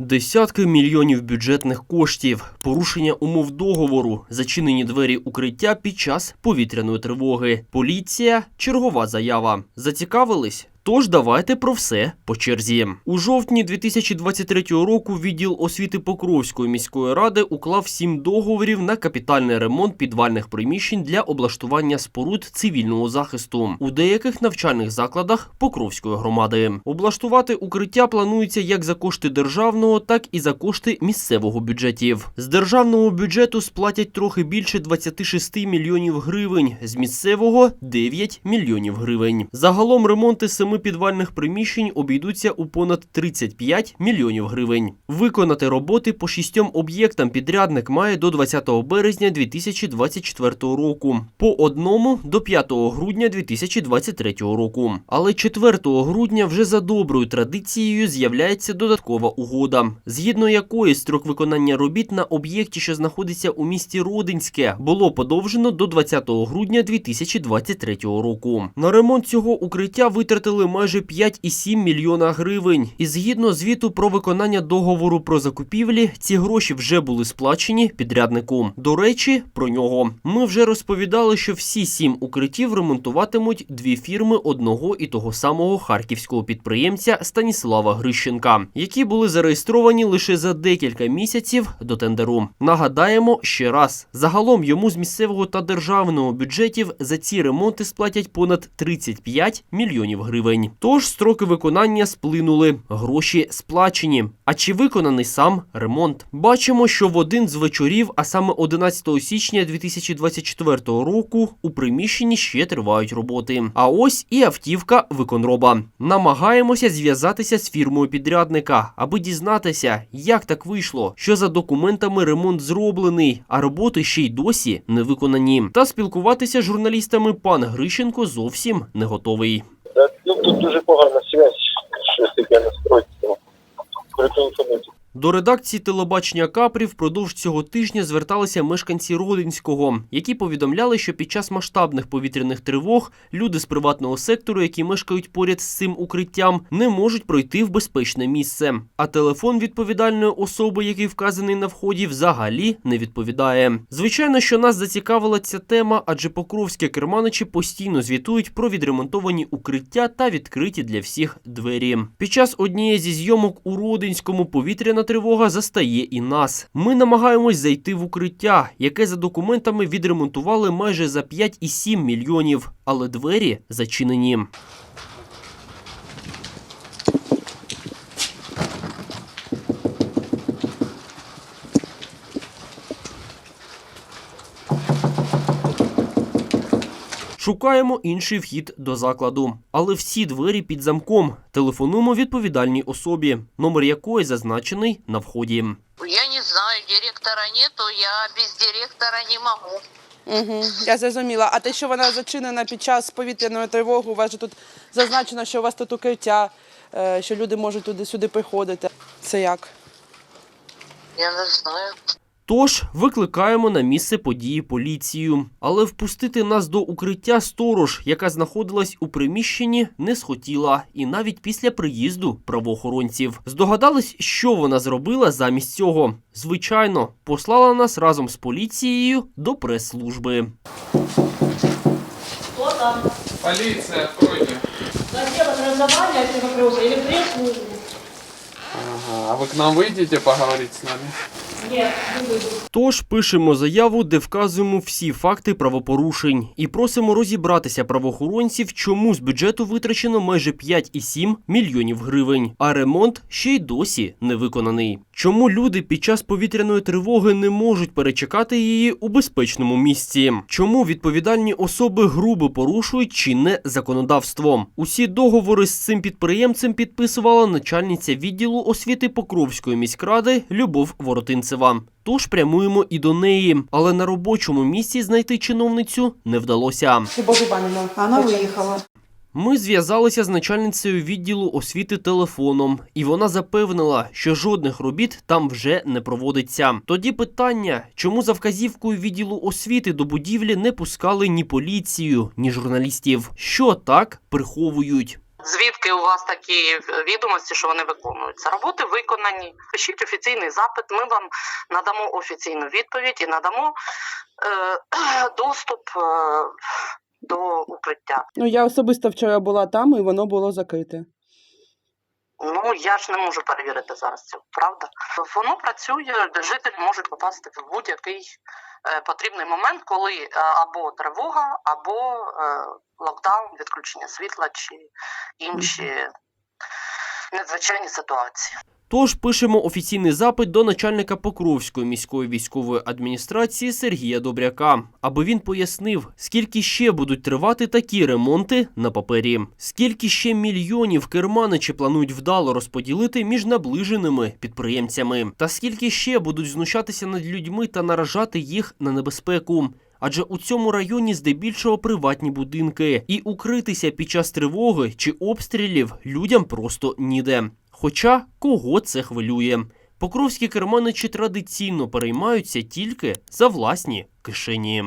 Десятки мільйонів бюджетних коштів, порушення умов договору, зачинені двері укриття під час повітряної тривоги. Поліція, чергова заява. Зацікавились? Тож давайте про все по черзі. У жовтні 2023 року відділ освіти Покровської міської ради уклав сім договорів на капітальний ремонт підвальних приміщень для облаштування споруд цивільного захисту у деяких навчальних закладах Покровської громади. Облаштувати укриття планується як за кошти державного, так і за кошти місцевого бюджетів. З державного бюджету сплатять трохи більше 26 мільйонів гривень, з місцевого 9 мільйонів гривень. Загалом ремонти семи підвальних приміщень обійдуться у понад 35 мільйонів гривень. Виконати роботи по шістьом об'єктам підрядник має до 20 березня 2024 року, по одному до 5 грудня 2023 року. Але 4 грудня вже за доброю традицією з'являється додаткова угода, згідно якої строк виконання робіт на об'єкті, що знаходиться у місті Родинське, було подовжено до 20 грудня 2023 року. На ремонт цього укриття витратили майже 5,7 мільйона гривень. І згідно звіту про виконання договору про закупівлі, ці гроші вже були сплачені підряднику. До речі, про нього ми вже розповідали, що всі сім укриттів ремонтуватимуть дві фірми одного і того самого харківського підприємця Станіслава Грищенка, які були зареєстровані лише за декілька місяців до тендеру. Нагадаємо ще раз: загалом йому з місцевого та державного бюджетів за ці ремонти сплатять понад 35 мільйонів гривень. Тож строки виконання сплинули, гроші сплачені. А чи виконаний сам ремонт? Бачимо, що в один з вечорів, а саме 11 січня 2024 року, у приміщенні ще тривають роботи. А ось і автівка виконроба. Намагаємося зв'язатися з фірмою підрядника, аби дізнатися, як так вийшло, що за документами ремонт зроблений, а роботи ще й досі не виконані. Та спілкуватися з журналістами пан Грищенко зовсім не готовий. Тут дуже погана связь, щось таке настроїться. Прителефонуйте. До редакції телебачення Капрі впродовж цього тижня зверталися мешканці Родинського, які повідомляли, що під час масштабних повітряних тривог люди з приватного сектору, які мешкають поряд з цим укриттям, не можуть пройти в безпечне місце. А телефон відповідальної особи, який вказаний на вході, взагалі не відповідає. Звичайно, що нас зацікавила ця тема, адже покровські керманичі постійно звітують про відремонтовані укриття та відкриті для всіх двері. Під час однієї зі зйомок у Родинському повітряна тривога застає і нас. Ми намагаємось зайти в укриття, яке за документами відремонтували майже за 5,7 мільйонів, але двері зачинені. Шукаємо інший вхід до закладу, але всі двері під замком. Телефонуємо відповідальній особі, номер якої зазначений на вході. Я не знаю, директора нету, я без директора не могу. Угу, я зрозуміла. А те, що вона зачинена під час повітряної тривоги, у вас же тут зазначено, що у вас тут укриття, е, що люди можуть туди-сюди приходити. Це як? Я не знаю. Тож викликаємо на місце події поліцію, але впустити нас до укриття сторож, яка знаходилась у приміщенні, не схотіла, і навіть після приїзду правоохоронців здогадались, що вона зробила замість цього. Звичайно, послала нас разом з поліцією до прес-служби. Кто там? Полиция, откройте. Газета образования эти вопросы или пресс-службы? Ага, а вы к нам выйдете поговорить с нами? Тож пишемо заяву, де вказуємо всі факти правопорушень і просимо розібратися правоохоронців, чому з бюджету витрачено майже 5,7 мільйонів гривень, а ремонт ще й досі не виконаний. Чому люди під час повітряної тривоги не можуть перечекати її у безпечному місці? Чому відповідальні особи грубо порушують чинне законодавство? Усі договори з цим підприємцем підписувала начальниця відділу освіти Покровської міськради Любов Воротинцева. Тож прямуємо і до неї, але на робочому місці знайти чиновницю не вдалося. Любов Іванівна. Она выехала. Ми зв'язалися з начальницею відділу освіти телефоном, і вона запевнила, що жодних робіт там вже не проводиться. Тоді питання, чому за вказівкою відділу освіти до будівлі не пускали ні поліцію, ні журналістів, що так приховують. Звідки у вас такі відомості, що вони виконуються? Роботи виконані. Пишіть офіційний запит. Ми вам надамо офіційну відповідь і надамо е, доступ е, до укриття. Ну я особисто вчора була там, і воно було закрите. Ну я ж не можу перевірити зараз цю, правда? Воно працює, жителі можуть попасти в будь-який е, потрібний момент, коли е, або тривога, або е, локдаун, відключення світла чи інші надзвичайні ситуації. Тож пишемо офіційний запит до начальника Покровської міської військової адміністрації Сергія Добряка, аби він пояснив, скільки ще будуть тривати такі ремонти на папері, скільки ще мільйонів керманичі планують вдало розподілити між наближеними підприємцями, та скільки ще будуть знущатися над людьми та наражати їх на небезпеку. Адже у цьому районі здебільшого приватні будинки, і укритися під час тривоги чи обстрілів людям просто ніде. Хоча кого це хвилює? Покровські керманичі традиційно переймаються тільки за власні кишені.